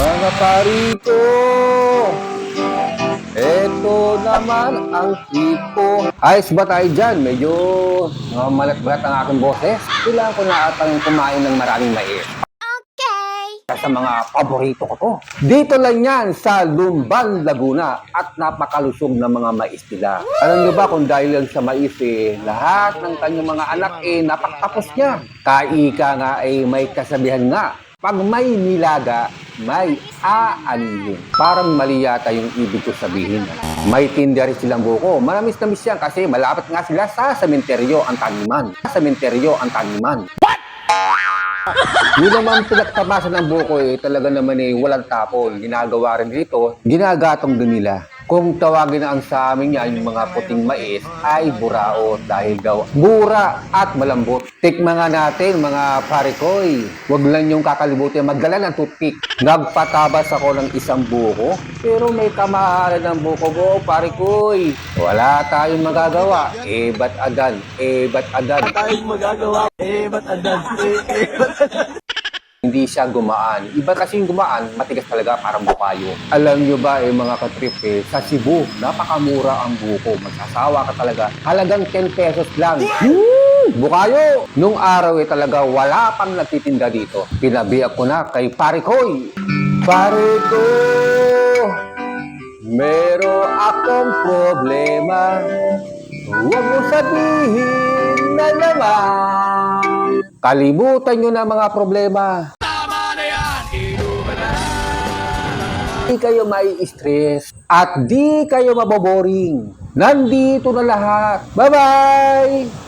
Mga parito, eto naman ang tipo. Ayos ba tayo dyan? Medyo uh, malat-balat ang aking boses. Kailangan ko na atang kumain ng maraming mais. Sa mga paborito ko to. Dito lang yan sa Lumban, Laguna at napakalusog ng mga mais nila. Alam niyo ba kung dahil lang sa mais eh, lahat ng kanyang mga anak eh napakatapos niya. Kaika nga ay may kasabihan nga, pag may nilaga, may aanin. Parang mali yata yung ibig ko sabihin. May tinda rin silang buko. Manamis na miss yan kasi malapit nga sila sa sementeryo ang taniman. Sa sementeryo ang taniman. Yun naman pinagtamasan ng buko eh, talaga naman eh, walang tapon. Ginagawa rin dito, ginagatong din nila. Kung tawagin ang sa amin yan, yung mga puting mais, ay burao dahil daw mura at malambot. Tikman nga natin mga parikoy. Huwag lang yung kakalibutin magdala ng toothpick. Nagpatabas ako ng isang buko, pero may kamahalan ng buko ko, parikoy. Wala tayong magagawa. Eh, ba't agad? Eh, ba't agad? tayong magagawa. Eh, ba't agad? Eh, eh, ba't hindi siya gumaan. Iba kasi yung gumaan, matigas talaga, parang bukayo. Alam nyo ba, eh, mga katrip, eh, sa Cebu, napakamura ang buko. Magsasawa ka talaga. Halagang 10 pesos lang. Bukayo! Nung araw eh talaga, wala pang nagtitinda dito. Pinabiyak ko na kay Parikoy. Pariko! Meron akong problema. Huwag mo sabihin na naman. Kalimutan nyo na mga problema. Di kayo may stress at di kayo maboboring. Nandito na lahat. Bye-bye!